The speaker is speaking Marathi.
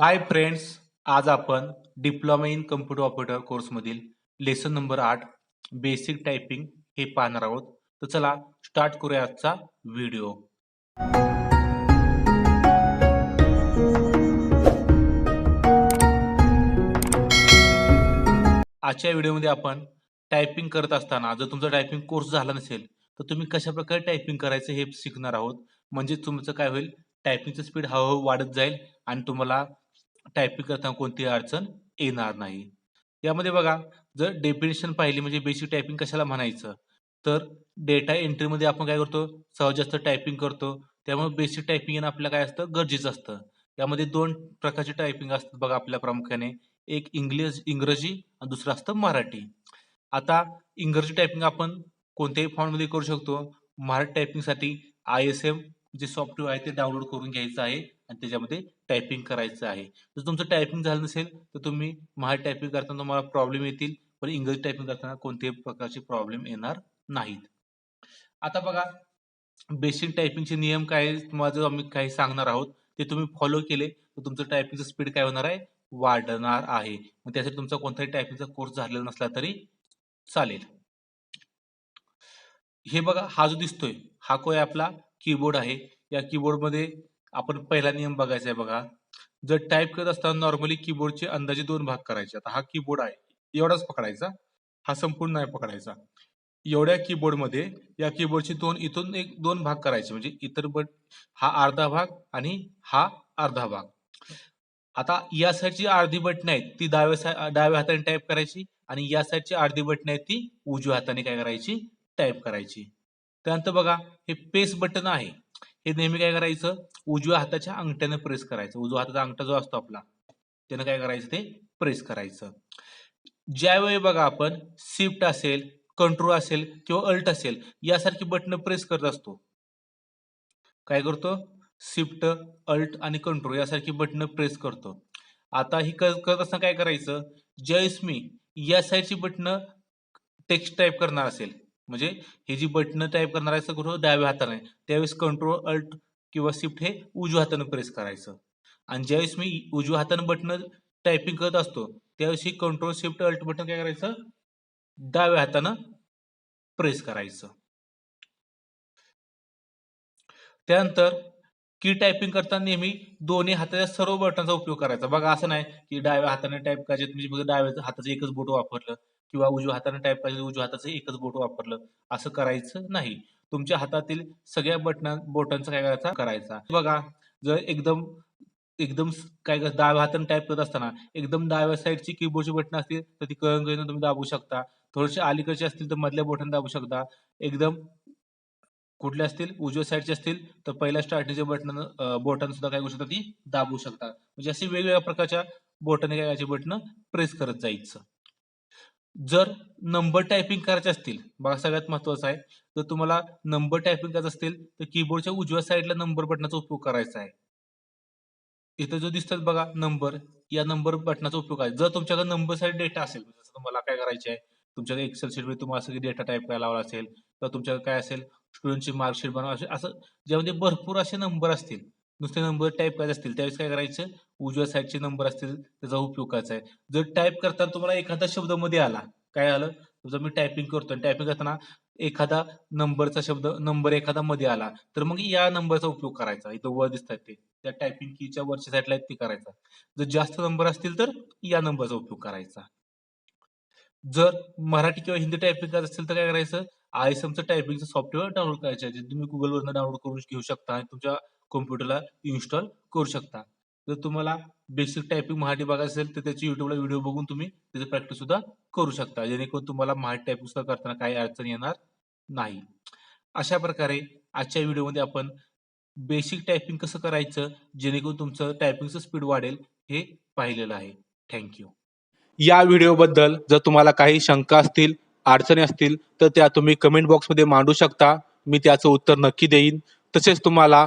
हाय फ्रेंड्स आज आपण डिप्लोमा इन कम्प्युटर ऑपरेटर कोर्समधील लेसन नंबर आठ बेसिक टायपिंग हे पाहणार आहोत. तर चला स्टार्ट करूया आजचा व्हिडिओ आजच्या व्हिडिओमध्ये आपण टायपिंग करत असताना जर तुमचा टायपिंग कोर्स झाला नसेल तर तुम्ही कशा प्रकारे टायपिंग करायचं हे शिकणार आहोत. म्हणजे तुमचं काय होईल? टायपिंगचं स्पीड हळूहळू वाढत जाईल आणि तुम्हाला टायपिंग करताना कोणतीही अडचण येणार नाही. यामध्ये बघा जर डेफिनेशन पाहिली म्हणजे बेसिक टायपिंग कशाला म्हणायचं? तर डेटा एंट्रीमध्ये आपण काय करतो? सहज जास्त टायपिंग करतो. त्यामुळे बेसिक टायपिंग येणं आपल्याला काय असतं? गरजेचं असतं. यामध्ये दोन प्रकारचे टायपिंग असतात बघा आपल्या प्रामुख्याने. एक इंग्लिश इंग्रजी आणि दुसरं असतं मराठी. आता इंग्रजी टायपिंग आपण कोणत्याही फॉर्ममध्ये करू शकतो. Marathi टायपिंगसाठी I S M J software आहे ते डाउनलोड करून घ्यायचं आहे आणि त्याच्यामध्ये टायपिंग करायचं आहे. जर तुमचं टायपिंग झालं नसेल तर तुम्ही महा टायपिंग करताना तुम्हाला प्रॉब्लेम येतील पण इंग्रजी टायपिंग करताना कोणत्याही प्रकारचे प्रॉब्लेम येणार नाहीत. आता बघा बेसिक टायपिंगचे नियम काय तुम्हाला जो आम्ही काही सांगणार आहोत ते तुम्ही फॉलो केले तर तुमचं टायपिंगचं स्पीड काय होणार आहे? वाढणार आहे. मग त्यासाठी तुमचा कोणताही टायपिंगचा कोर्स झालेला नसला तरी चालेल. हे बघा हा जो दिसतोय हा कोय आपला? कीबोर्ड आहे. या कीबोर्डमध्ये आपण पहिला नियम बघायचा आहे बघा. जर टाईप करत असताना नॉर्मली कीबोर्डचे अंदाजे दोन भाग करायचे. आता हा कीबोर्ड आहे. एवढाच पकडायचा. हा संपूर्ण नाही पकडायचा. एवढ्या कीबोर्डमध्ये या कीबोर्डचे दोन इथून एक दोन भाग करायचे. म्हणजे इतर बट हा अर्धा भाग आणि हा अर्धा भाग. आता या साईडची अर्धी बटणं आहेत ती डाव्या साय डाव्या हाताने टाईप करायची आणि या साईडची अर्धी बटणं आहेत ती उजव्या हाताने काय करायची? टाईप करायची. त्यानंतर बघा हे पेस बटन आहे. हे नेहमी काय करायचं? उजव्या हाताच्या अंगठ्याने प्रेस करायचं. उजव्या हाताचा अंगठा जो असतो आपला त्यानं काय करायचं? ते प्रेस करायचं. ज्यावेळी बघा आपण शिफ्ट असेल कंट्रोल असेल किंवा अल्ट असेल यासारखी बटन प्रेस करत असतो. काय करतो? शिफ्ट अल्ट आणि कंट्रोल यासारखी बटन प्रेस करतो. आता ही कर- करत असताना काय करायचं? ज्यावेळेस मी या साईडची बटन टेक्स्ट टाईप करणार असेल. म्हणजे हे जी बटणं टाईप करणार आहे सगळं डाव्या हाताने. त्यावेळेस कंट्रोल अल्ट किंवा शिफ्ट हे उजव्या हाताने प्रेस करायचं. आणि ज्यावेळेस मी उजव्या हाताने बटणं टायपिंग करत असतो त्यावेळेस ही कंट्रोल शिफ्ट अल्ट बटन काय करायचं? डाव्या हातानं प्रेस करायचं. त्यानंतर की टायपिंग करताना नेहमी दोन्ही हाताच्या सर्व बटनाचा उपयोग करायचा. बघा असं नाही की डाव्या हाताने टाईप करायचे. म्हणजे बघा डाव्या हाताचं एकच बोट वापरलं. किंवा उजव्या हाताने टाईप करायचं उजव्या हाताचं एकच बोट वापरलं. असं करायचं नाही. तुमच्या हातातील सगळ्या बटना बोटांचा काय करायचा? करायचा. बघा जर एकदम एकदम काय डाव्या हाताने टाईप करत असताना एकदम डाव्या साईडची कीबोर्डची बटन असतील तर ती कळंगळीनं तुम्ही दाबू शकता. थोडेसे अलीकडचे असतील तर मधल्या बोटाने दाबू शकता. एकदम कुठले असतील? उजव्या साईडचे असतील तर पहिल्या स्टार्टिंगच्या बटन बोटाने सुद्धा काय करू शकता ती दाबू शकता. म्हणजे अशी वेगवेगळ्या प्रकारच्या बोटाने काय करायची? बटणं प्रेस करत जायचं. जर नंबर टायपिंग करायचे असतील बघा सगळ्यात महत्वाचं आहे जर तुम्हाला नंबर टायपिंग करायचं असतील तर कीबोर्डच्या उजव्या साईडला नंबर बटनाचा उपयोग करायचा आहे. इथं जो दिसतात बघा नंबर या नंबर बटनाचा उपयोग आहे. जर तुमच्याकडे नंबर साईड डेटा असेल जसं तुम्हाला काय करायचे आहे तुमच्याकडे एक्सेल शीटमध्ये तुम्हाला सगळी डेटा टाईप करायला लावला असेल तर तुमच्याकडे काय असेल स्टुडंटची मार्कशीट बनवा असे असं ज्यामध्ये भरपूर असे नंबर असतील नुसते नंबर टाईप करायचे असतील त्यावेळेस काय करायचं? उजव्या साईडचे नंबर असतील त्याचा उपयोग करायचा आहे. जर टाईप करताना तुम्हाला एखादा शब्दमध्ये आला काय आलं? जर मी टायपिंग करतो टायपिंग करताना एखादा नंबरचा शब्द नंबर एखादा मध्ये आला तर मग या नंबरचा उपयोग करायचा. इथं वर दिसतात ते. त्या टायपिंग कीच्या वरच्या साईडला आहेत ते करायचा. जर जास्त नंबर असतील तर या नंबरचा उपयोग करायचा. जर मराठी किंवा हिंदी टायपिंग करत असेल तर काय करायचं? आय एस एमचं टायपिंगचं सॉफ्टवेअर डाउनलोड करायचं आहे. जे तुम्ही गुगलवरनं डाउनलोड करून घेऊ शकता आणि तुमच्या कॉम्प्युटरला इन्स्टॉल करू शकता. जर तुम्हाला बेसिक टायपिंग मराठी बघायचं असेल तर त्याची युट्यूबला व्हिडिओ बघून तुम्ही त्याची प्रॅक्टिस सुद्धा करू शकता. जेणेकरून तुम्हाला मराठी टायपिंग सुद्धा करताना काही अडचण येणार नाही. अशा प्रकारे आजच्या व्हिडिओमध्ये आपण बेसिक टायपिंग कसं करायचं जेणेकरून तुमचं टायपिंगचं स्पीड वाढेल हे पाहिलेलं आहे. थँक्यू या व्हिडिओबद्दल जर तुम्हाला काही शंका असतील अडचणी असतील तर त्या तुम्ही कमेंट बॉक्समध्ये मांडू शकता. मी त्याचं उत्तर नक्की देईन. तसेच तुम्हाला